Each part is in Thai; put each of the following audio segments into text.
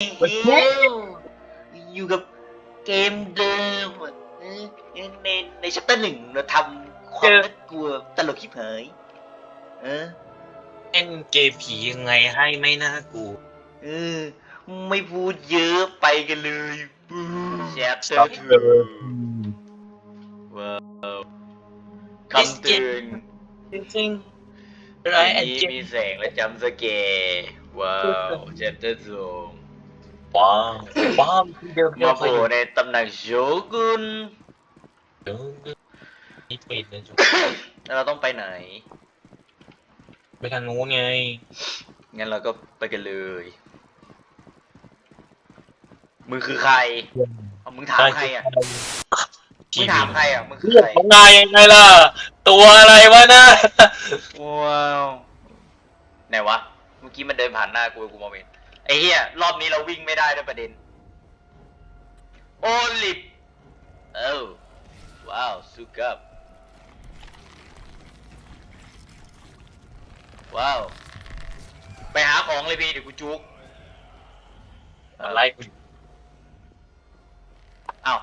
อยู่กับเกมเดิมอะเออในในชัปเตอร์หนึ่งเราทำความน่ากลัวตลกชิบหายเออเล่นเกมผียังไงให้ไม่น่ากลัวเออ ไม่พูดเยอะไปกันเลยแชปเตอ Stop ร์เลยว้าวคำเตือนจริงๆไรวันแอนนี้เจมีแสงและจำสเกร์ว้าวแชปเตอร์สอง ว้าวว้าวเดิมเดิมามโผล่ในตำแหน่งโชกุนเดิมนี่ปิดนะจุแล้วเราต้องไปไหน ไปทางนู้นไงงั้นเราก็ไปกันเลย มึงคือใครเอามึงถามใครอะ มึงถามใครอะ มึงคือเลือดใคร ของนายยังไงล่ะ ตัวอะไรวะน่ะว้าว ไหนวะ เมื่อกี้มันเดินผ่านหน้ากูกูมองไม่เห็น ไอ้เหี้ยรอบนี้เราวิ่งไม่ได้ด้วยประเด็น โอลิฟเอ้าว้าวสุกับว้าว ไปหาของเลยพี่เดี๋ยวกูจุกอะไรกูอ้าว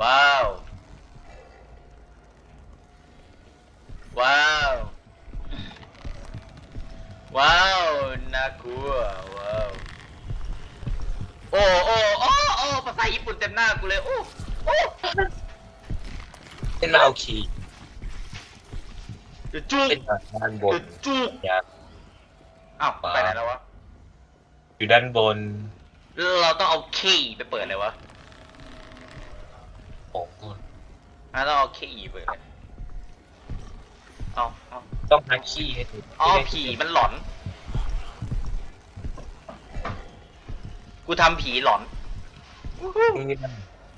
ว้าว ว้าว ว้าวน่ากลัวว้าวโอ้โอ้โอ้โอ้ภาษาญี่ปุ่นเต็มหน้ากูเลยโอ้โอ้เป็นมาเอาคีย์เดี๋ยวจุกเป็นด้านบเดี๋ยนวจุกอย่าอ้าวไปไหนแล้ววะอยู่ด้านบนแล้วเราต้องเอาคีย์ไปเปิดเลยวะของกูอะต้องเอาคีย์เปิดเลยเอาเอา ต้องหาคีย์ให้ถูกอ๋อผีมันหลอน กูทำผีหลอนนี่มัน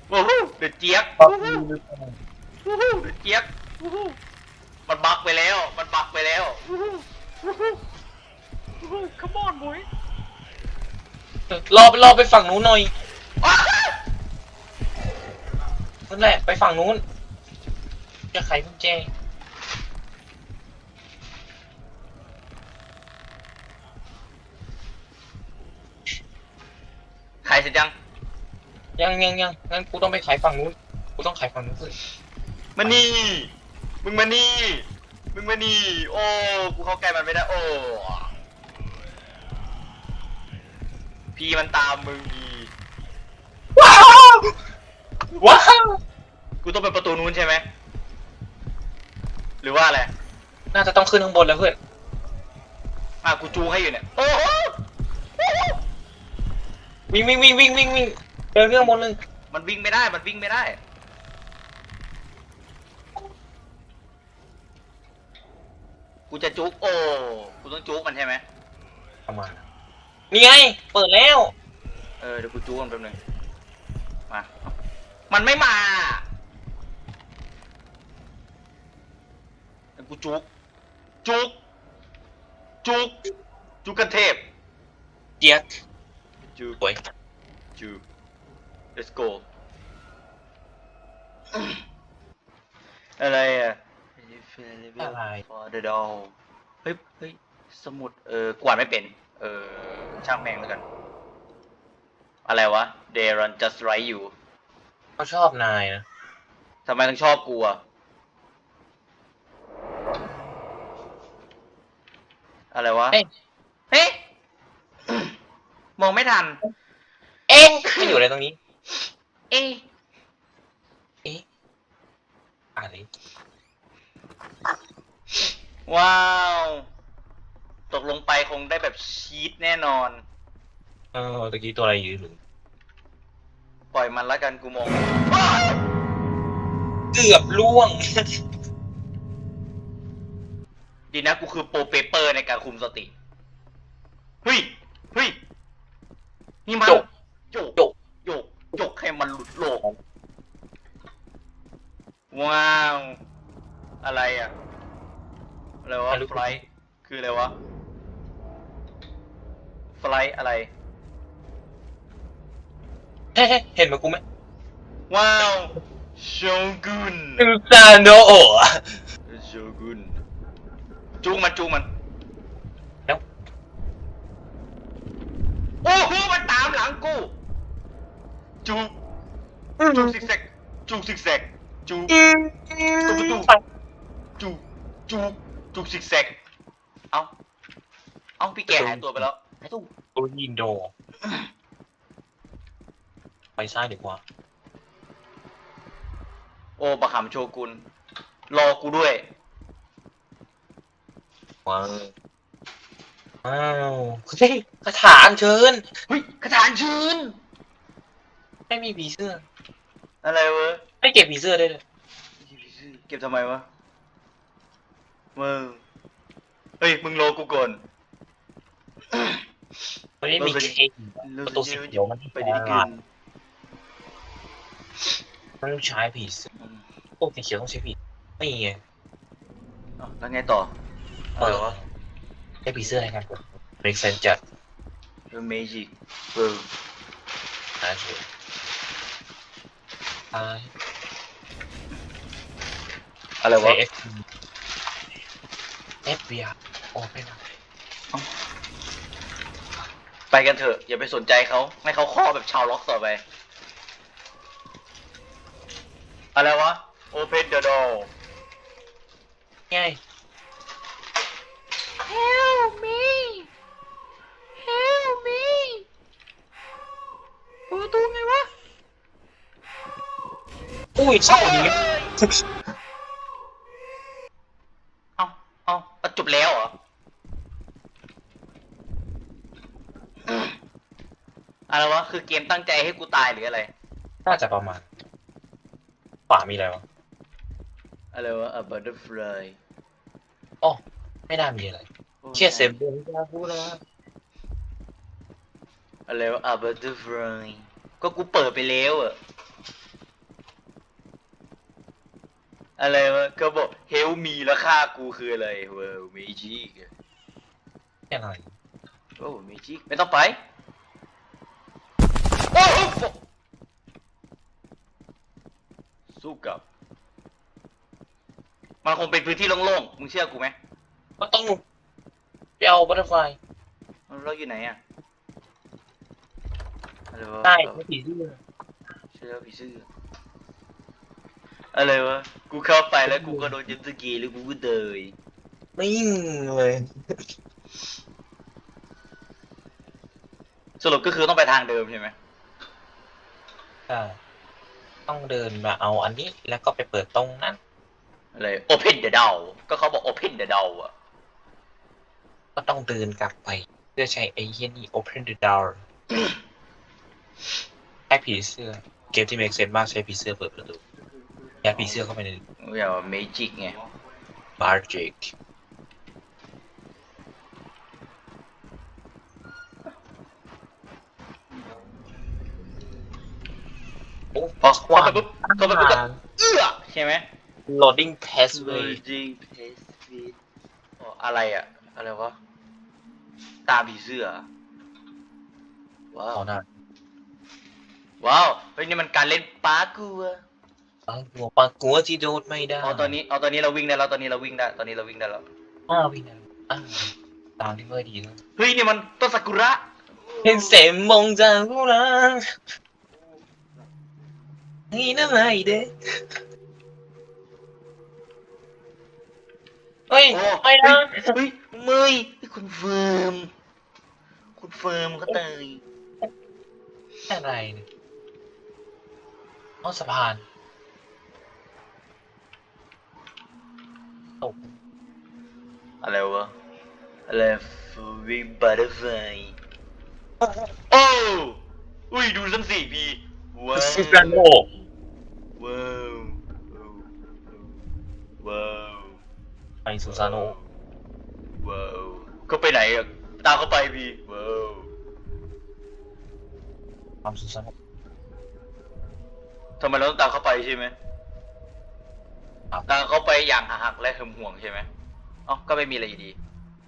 โอ้โหเดือดเจี๊ยบป๊อปโอ้โหปี้หรือเปล่าโอ้โหเดือดเจี๊ยบโอ้โหมันบักไปแล้ว มันบักไปแล้วโอ้โหโอ้โหโอ้โห come on boy รอรอไปฝั่งนู้นหน่อยอ้าวนั่นแหละไปฝั่งนู้นจะไขกุญแจ ใคร เสร็จยัง ยังยังยังงั้นกูต้องไปไขฝั่งนู้น กูต้องไขฝั่งนู้นสิมานี่ มึงมานี่ มึงมานี่ โอ้ กูเข้าใกล้มันไม่ได้ โอ้ พี่มันตามมึงดีว้าว ว้าว กูต้องไปประตูนู้นใช่ไหม หรือว่าอะไร น่าจะต้องขึ้นข้างบนแล้วเพื่อน อะกูจูงให้อยู่เนี่ย โอ้โห วิ่งวิ่งวิ่งวิ่งวิ่งวิ่งเดินขึ้นข้างบนเลยมันวิ่งไม่ได้ มันวิ่งไม่ได้ กูจะจุกโอ้ กูต้องจุกมันใช่ไหมประมาณนั้นนี่ไงเปิดแล้ว เออเดี๋ยวกูจุกมันแป๊บนึงมาเอามันไม่มาเดี๋ยวกูจุก จุก จุก จุกกันเทพ เจี๊ยก จุกสวย จู let's go อะไรอะ อะไร for the doll เฮ้ยเฮ้ยสมุด เออกวาดไม่เป็น เออ ช่างแม่งแล้วกัน อะไรวะ they run just right you เขาชอบนายนะทำไมต้องชอบกูอะอะไรวะ เฮ้ยเฮ้ย มองไม่ทัน เอ็งไม่อยู่อะไรตรงนี้ เอ๊ะเอ๊ะอะไรว้าว ตกลงไปคงได้แบบชีตแน่นอน เออตะกี้ตัวอะไรยืนหรือปล่อยมันละกันกูมองเกือบล่วง ดีนะกูคือโปรเปเปอร์ในการคุมสติ เฮ้ยเฮ้ย นี่มันจกโยกจกโยกโยกให้มันหลุดโลก ว้าว อะไรอะ อะไรวะไม่รู้ไฟลท์คืออะไรวะไฟลท์อะไร เฮ้ยเฮ้ยเห็นเหมือนกูไหมว้าวโชกุนนิวซานโดโอะ โชกุนจูงมันจูงมัน แล้ว งกูจูบจูบซิกแซกจูบซิกแซกจูบจูบจูบจูบจูบจูบซิกแซกเอ้าเอ้าพี่แกหายตัวไปแล้วหายตัวตัวยินโด ไปซ้ายดีกว่า โอ้ประคำโชกุนรอกูด้วยว้าว อ้าวเฮ้ยคาถาอัญเชิญเฮ้ยกระถานชื้นไม่มีผีเสื้ออะไรวะไม่เก็บผีเสื้อได้เลยเก็บทำไมวะมึงเฮ้ยมึงรอกูก่อนมันไม่มีมันเป็นเค้กประตูสีเขียวมันไปดีเกินมันต้องใช้ผีเสื้อโอ้สีเขียวต้องใช้ผีไม่ไงอ้าวแล้วไงต่ออะไรวะ ใช้ผีเสื้อในการกดเบรกเซนจัดเรื่องเมจิกเออนะเชื่อตายอะไรวะใช้เอฟเอฟบีอาร์โอ้ไม่นะไปกันเถอะ อย่าไปสนใจเขาให้เขาข้อแบบชาวล็อกต่อไป อะไรวะ Open the door ง่าย Help me Help me เปิดประตูไงวะ อุ้ยเศร้าดีเอาเอาเอาจบแล้วเหรออะไรวะ คือเกมตั้งใจให้กูตายหรืออะไร น่าจะประมาณขวามีอะไรวะอะไรวะ a butterfly อ๋อไม่น่ามีอะไร เชี่ยเซมเบนจาพูดแล้วอะไรวะ a butterfly ก็กูเปิดไปแล้วอะอะไรวะก็บอก help me แล้วฆ่ากูคืออะไรเว้ย magic อะอะไรโอ้ magic ไม่ต้องไปโอ้โหสู้กับ มันคงเป็นพื้นที่โล่งๆมึงเชื่อกูไหมก็ต้อง ไปเอาบัตเตอร์ไฟเราอยู่ไหนอะอะไรวะใช่ไม่ผีเสื้อเชื่อผีเสื้ออะไรวะ กูเข้าไปแล้วกูก็โดนยันสกีแล้วกูก็เดยนิ่งเลยสรุปก็คือต้องไปทางเดิมใช่ไหมใช่ต้องเดินมาเอาอันนี้แล้วก็ไปเปิดตรงนั้น อะไร open the door ก็เขาบอก open the door อะ ก็ต้องเดินกลับไป เพื่อใช้ไอ้เหี้ยนี่ open the door ให้ผีเสื้อ เกมที่ make sense มากใช้ผีเสื้อเปิดประตูยัดผีเสื้อเข้าไปในไม่เอา magic ไง magic โอ้พอเข้าไปปุ๊บเข้าไปปุ๊บก็เอื้อใช่ไหม loading pathway Merging pathway อ๋ออะไรอะอะไรวะ ตาผีเสื้อ ว้าว เอาหน้าว้าวเฮ้ยนี่มันการเล่นปากัวปังกัวปังกัวที่โดดไม่ได้เอาตอนนี้เอาตอนนี้เราวิ่งได้แล้วตอนนี้เราวิ่งได้ตอนนี้เราวิ่งได้แล้ว อ้าวพี่นะอ้าวตามที่เพื่อดีแล้วเฮ้ยนี่มันต้นซากุระ เห็นเสมมองจากผู้รักนี่น่าไม่เด้เฮ้ยโอ้ ไม่นะเฮ้ยเมยเฮ้ยคุณเฟิร์ม คุณเฟิร์มเขาเตยอะไรเนี่ยเอาสะพานตกอะไรวะอะไรฟิงบัตเตอร์ไฟโอ้อุ้ยดูสันสี่พีว้าวซูการโนว้าวว้าวไอซูซานโนว้าวก็ไปไหนอะ ตามเขาไปพี่ว้าวความซูซานโนทำไมเราต้องตามเขาไปใช่ไหมครับตามเขาไปอย่างหักๆและหึมห่วงใช่ไหมเอ๋อก็ไม่มีอะไรอยู่ดี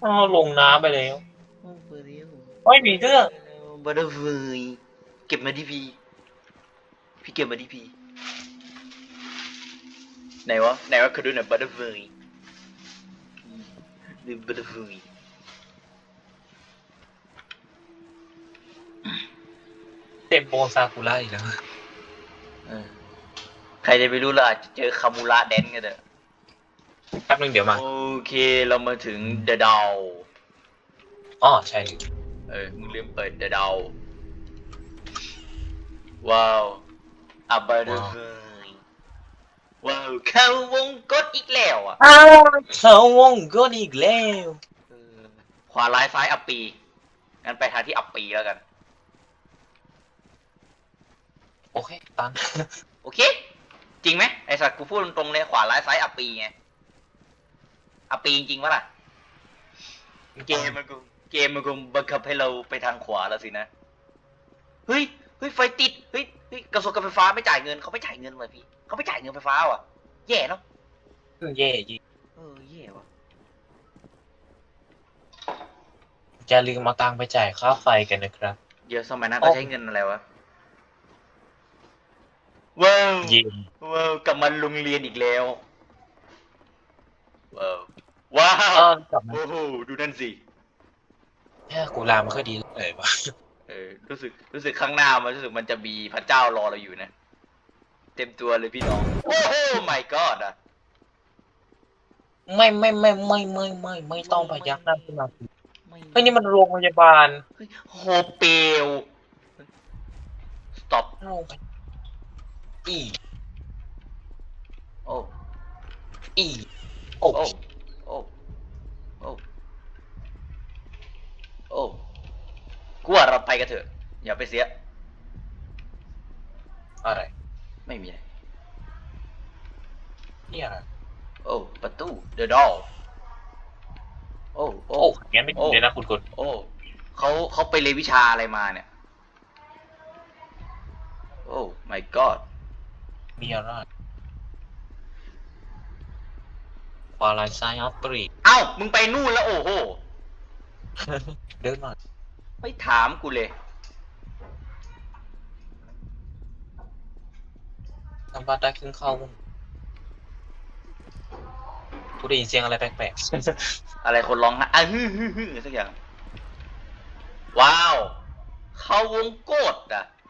อ้าวลงน้ำไปแล้วเฮ้ยผีเสื้อบัตเตอร์ไฟเก็บมาดิพี่ พี่เก็บมาดิพี่ ไหนวะ ไหนวะคือดูหน่อยบัตเตอร์ไฟดูบัตเตอร์ไฟ เต็มโปซากุระอีกแล้วเออใครจะไปรู้เราอาจจะเจอคามูระแดนกันเถอะแป๊บนึงเดี๋ยวมา โอเคเรามาถึงเดอะดาวอ๋อใช่ลืมเออมึงลืมเปิดเดอะดาวว้าวอับเบอร์เดอร์ว้าวเข้าวงกดอีกแล้วอะอ้าวเขาวงก็อีกแล้วเออขวาร้ายซ้ายอัปปีงั้นไปทางที่อัปปีแล้วกัน โอเคตันโอเค จริงไหมไอสัตว์กูพูดตรงๆเลยขวาร้ายซ้ายอัปปีไงอัปปีจริงๆวะล่ะ เกมมันกูเกมมันกูบังคับให้เราไปทางขวาแล้วสินะ เฮ้ยเฮ้ยไฟติดเฮ้ยเฮ้ยกระทรวงการไฟฟ้าไม่จ่ายเงินเขาไม่จ่ายเงินเลยพี่เขาไม่จ่ายเงินไฟฟ้าว่ะ แย่เนาะเย่ยิเออแย่ว่ะจะลืมเอาตังค์ไปจ่ายค่าไฟกันนะครับ เดี๋ยวสมัยนั้นโอ้เขาใช้เงินอะไรวะ ว้าวเย็นว้าวกลับมาโรงเรียนอีกแล้วว้าวว้าเอวอกลับมาโอ้โหดูนั่นสิแค่กูลาไม่ค่อยดีเลยวะเออรู้สึกรู้สึกข้างหน้ามันรู้สึกมันจะมีพระเจ้ารอเราอยู่นะ เต็มตัวเลยพี่น้องโอ้โห my god อะไม่ไม่ไม่ไม่ไม่ไม่ไม่ต้องพยักหน้าขึ้นมาไม่เฮ้ยนี่มันโรงพยาบาลเฮ้ยโฮเปล stop โรงพยาบาล อีโอ้อีโอ้โอ้โอ้โอ้โอ้กูว่าเราไปกันเถอะ อย่าไปเสีย อะไร ไม่มีอะไรนี่อะไรโอ้ประตู the door โอ้โอ้โอ้งั้นไม่ดีเลยนะคุณกลโอ้เขาเขาไปเรียนวิชาอะไรมาเนี่ย โอ้ my god มีอะไรวาลายไซอัปรีเอ้า มึงไปนู่นแล้วโอ้โห เดินมาไม่ถามกูเลย ทำบ้านได้ครึ่งเข้ากูได้ยินเสียงอะไรแปลกอะไรคนร้องฮะอะฮึ่ฮึ่ฮึ่สักอย่าง ว้าว เขาวงโกดอะ ๆ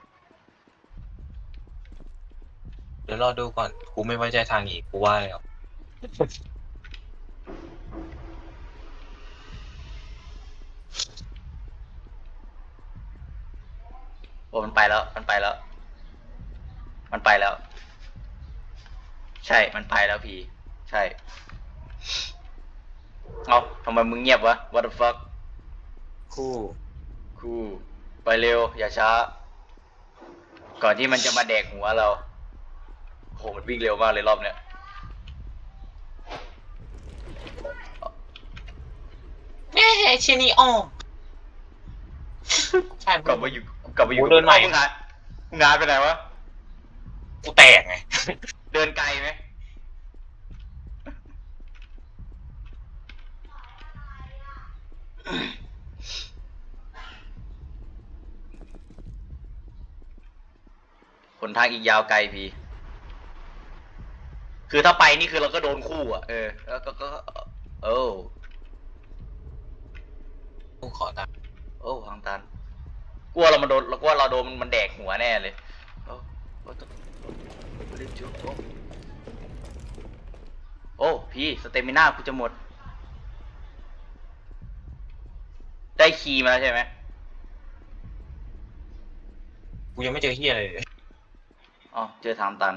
เดี๋ยวรอดูก่อนกูไม่ไว้ใจทางอีกกูว่าแล้วโอ้มันไปแล้ว มันไปแล้ว มันไปแล้ว ใช่ มันไปแล้วพี่ ใช่ เอาทำไมมึงเงียบวะ what the fuck คู่คูไปเร็ว อย่าช้า ก่อนที่มันจะมาแดกหัวเรา โหมันวิ่งเร็วมากเลยรอบเนี้ยแม่ชินีออกใช่กลับมาอยู่กลับมาอยู่โอ้เดินใหม่มึงหายมึงหายไปไหนวะ กูแตกไง เดินไกลไหมหนทางอีกยาวไกลพี่ คือถ้าไปนี่คือเราก็โดนคู่อะเออแล้วก็ก็โอ้กูขอตังค์โอ้ทางตันกลัวเรามันโดนเรากลัวเราโดนมันแดกหัวแน่เลยโอ้โอ้ต้องรีบจุโอ้โอ้พี่สเตมิน่ากูจะหมด ได้คีย์มาแล้วใช่ไหมกูยังไม่เจอเฮียอะไรเลยอ๋อเจอทางตัน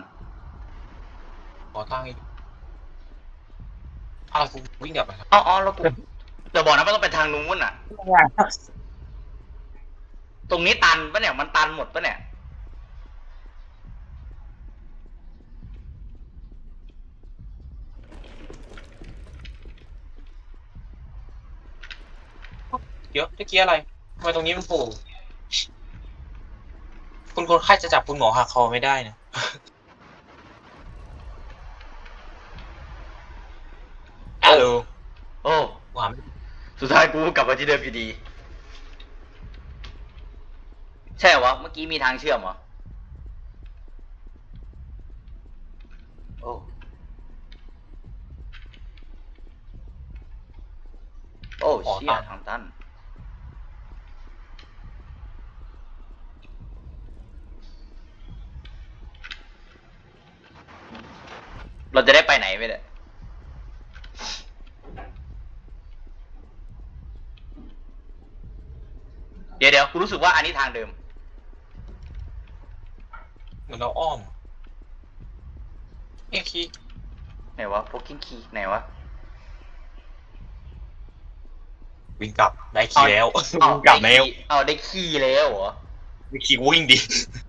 ขอตังค์อีกอ้าวกูวิ่งกลับไปครับอ๋ออ๋อแล้วกูเดี๋ยวบอกนะว่าต้องไปทางนู้นอะ ตรงนี้ตันปะเนี่ย มันตันหมดปะเนี่ย เดี๋ยวตะกี้อะไรทำไมตรงนี้มันโผล่คุณคนไข้จะจับคุณหมอหักคอไม่ได้นะ สุดท้ายกูกลับมาที่เดิมอยู่ดี ใช่เหรอเมื่อกี้มีทางเชื่อมเหรอ โอ้ โอ้เชี่ยทางตัน เราจะได้ไปไหนไหมเนี่ย เดี๋ยวกูรู้สึกว่าอันนี้ทางเดิม เหมือนเราอ้อมเอ๊ะคีไหนวะโพกิ้งคีไหนวะวิ่งกลับได้คีย์แล้วเอาวิ่งกลับแล้วเอาได้คีย์แล้วเหรอวิ่งคีย์วิ่งดิ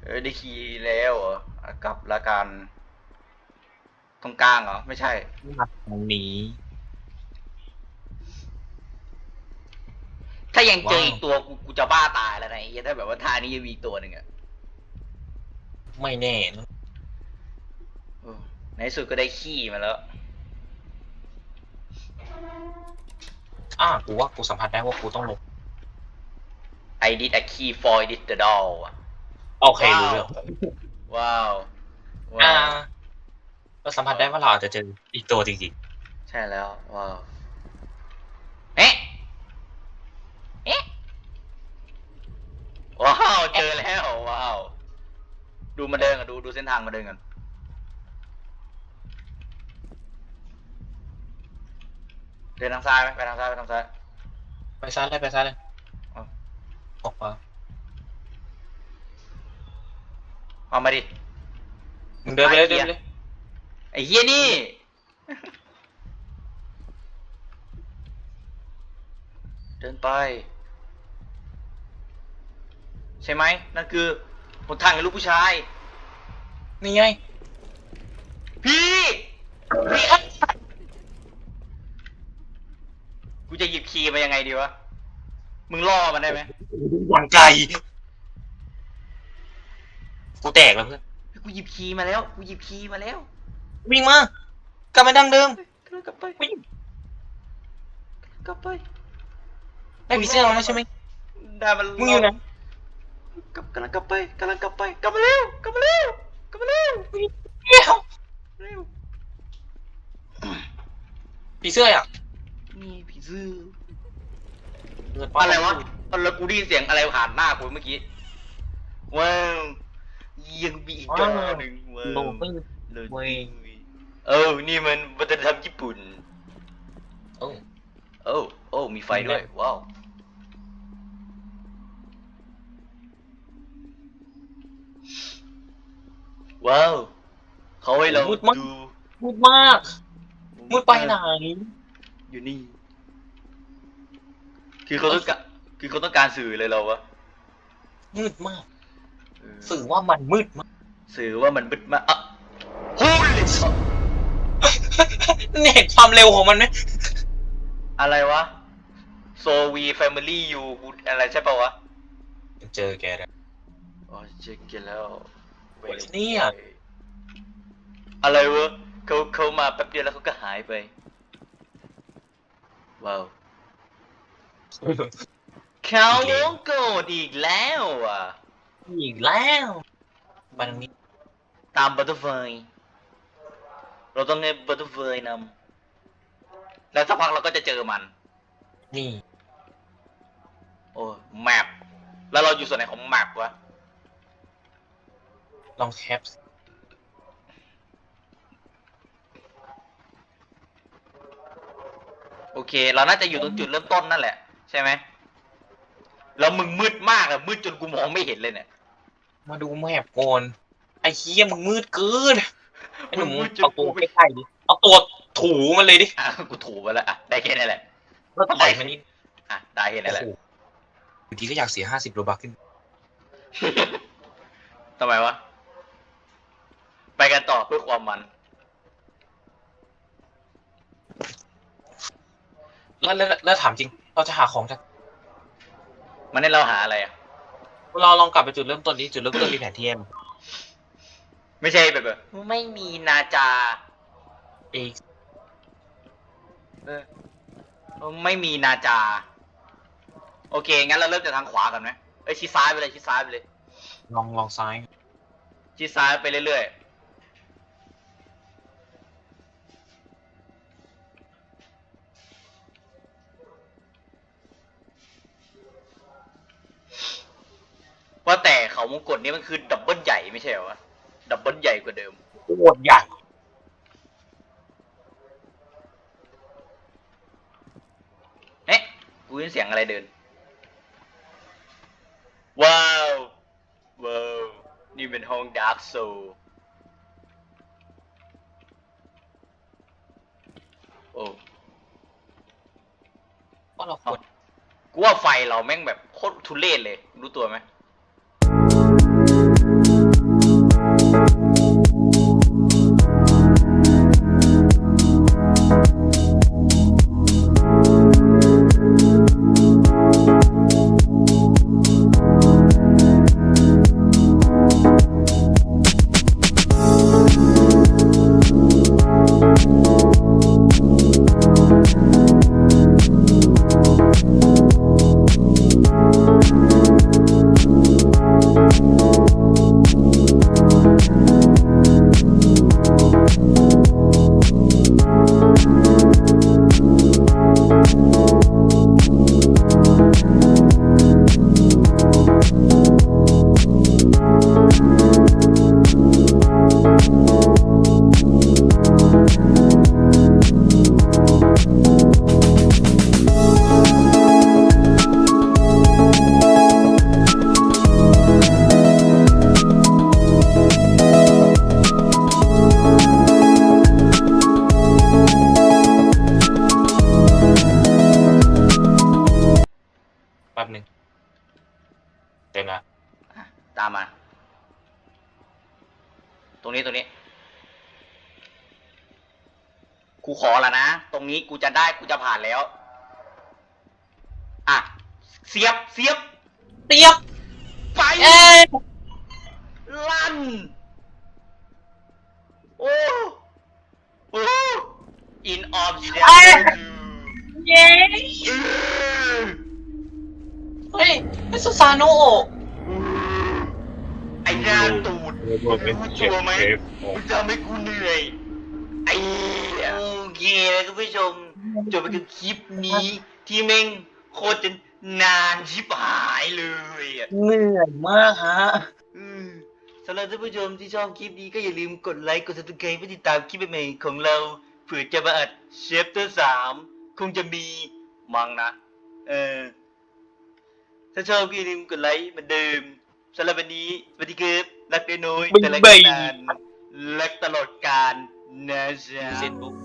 เออได้คีย์แล้วเหรออะกลับละกันตรงกลางเหรอไม่ใช่ มาทางนี้ ถ้ายังเจอว้าวอีกตัวกูกูจะบ้าตายแล้วนะไอ้เหี้ยถ้าแบบว่าท่านี้ยังมีอีกตัวหนึ่งอะไม่แน่นะเออในที่สุดก็ได้ขี้มาแล้ว อ่ากูว่ากูสัมผัสได้ว่ากูต้องลง I did a key for I did the doll อะโอเครู้เรื่องว้าวอ่าว้าวเราสัมผัสได้ว่าเราอาจจะเจออีกตัวจริงใช่แล้วว้าว เอ๊ะ เอ๊ะ ว้าวเจอแล้วว้าว ดูมาเดินกันดูดูเส้นทางมาเดินกันเดินทางซ้ายไหมไปทางซ้ายไปทางซ้ายๆไปซ้ายเลยไปซ้ายเลยเอาออกมาเอามาดิมึงเดินไปเลยเดินไปเลยไอ้เฮียนี่เดินไป ใช่ไหมนั่นคือหนทางให้ลูกผู้ชาย นี่ไง พี่พี่กูจะหยิบคีย์มายังไงดีวะ มึงล่อมันได้ไหมวางไกลกูแตกแล้วเพื่อนกูหยิบคีย์มาแล้ว กูหยิบคีย์มาแล้ววิ่งมากลับมาดังเดิมกำลังกลับไปวิ่งกลับไปได้ผีเสื้อมาแล้วใช่ไหมได้มันมึงอยู่ไหน กลับกำลังกลับไปกำลังกลับไปกลับมาเร็วกลับมาเร็วกลับมาเร็วเดี๋ยวเร็วผีเสื้ออะนี่ผีเสื้อเกิดอะไรวะแล้วกูได้ยินเสียงอะไรผ่านหน้ากูเมื่อกี้ว้าวยังมีอีกจอหนึ่งว้าโอ้วไม่เลยเว้ยเออนี่มันวัฒนธรรมญี่ปุ่นโอ้โอ้โอ้มีไฟด้วยว้าว ว้าวเขาให้เรามืดมาก ดูมืดมาก มืดไปไหนอยู่นี่ คือเขาต้องการคือเขาต้องการสื่อเลยเราวะมืดมาก เออสื่อว่ามันมืดมากสื่อว่ามันบึดมากอะ Holy shit เนี่ยเห็นความเร็วของมันไหมอะไรวะ so we family you กูอะไรใช่ปะวะ เจอแกแล้ว อ๋อเช็คกันแล้ว เนี่ยอะไรวะเขาเขามาแป๊บเดียวแล้วเขาก็หายไป ว้าวเขาวงโกรธอีกแล้วอะ อีกแล้วไปตรงนี้ตามบัตเตอร์ไฟเราต้องให้บัตเตอร์ไฟนำแล้วสักพักเราก็จะเจอมัน นี่ โอ้แมปแล้วเราอยู่ส่วนไหนของแมปวะ ลองแคปโอเค เราน่าจะอยู่ตรงจุดเริ่มต้นนั่นแหละ ใช่ไหมแล้วมึงมืดมากอะมืดจนกูมองไม่เห็นเลยเนี่ย มาดูแมพก่อนไอ้เฮียมึงมืดเกินไอ้หนุ่มมึงมืดจนเอาตัวกูไม่ใกล้ๆดิเอาตัวถูมันเลยดิอะกูถูกไปแล้วอะได้แค่นี้แหละแล้วถอยมานี่อะได้แค่นี้แหละโอ้โหบางทีก็อยากเสียห้าสิบโลบักขึ้นทำไมวะ ไปกันต่อเพื่อความมัน แล้วแล้วแล้วถามจริง เราจะหาของจากมันให้เราหาอะไรอะ เราลองกลับไปจุดเริ่มต้นนี้จุดเริ่มต้นมีแผนที่ให้มันไม่ใช่แบบแบบไม่มีนาจาเอกเออไม่มีนาจา โอเค งั้นเราเริ่มจากทางขวากันไหมเอ้ยชิดซ้ายไปเลยชิดซ้ายไปเลย ลองลองซ้าย ชิดซ้ายไปเรื่อย ว่าแต่เขามงกฎนี่มันคือดับเบิลใหญ่ไม่ใช่หรอวะดับเบิลใหญ่กว่าเดิม โคตรใหญ่เอ๊ะกูยินเสียงอะไรเดิน ว้าวว้าวนี่เป็นห้องดาร์กโซโอ้ก็เรากดกูว่าไฟเราแม่งแบบโคตรทุเรศเลย รู้ตัวไหม ขอละนะ ตรงนี้กูจะได้กูจะผ่านแล้ว อะ เสียบเสียบ เตียบไป เอ้ยลั่น โอ้โอ้ in obsidian เอ้ยเย้เออเฮ้ยไม่สุสานโนไอ้หน้าตูดมึงรู้ตัวไหมมึงทำให้กูเหนื่อย ไอ้โอเคนะคุณผู้ชมจบไปกับคลิปนี้ ที่แม่งโคตรจะนานชิบหายเลยอะเหนื่อยมากฮะอืมสำหรับท่านผู้ชมที่ชอบคลิปนี้ก็อย่าลืมกดไลค์กด subscribe เพื่อติดตามคลิปใหม่ๆของเราเผื่อจะมาอัดเชฟเตอร์สามคงจะมีมั้งนะ เออ ถ้าชอบก็อย่าลืมกดไลค์เหมือนเดิมสำหรับวันนี้สวัสดีครับรักน้อยๆแต่รักนานๆรักตลอดกาล Nazam.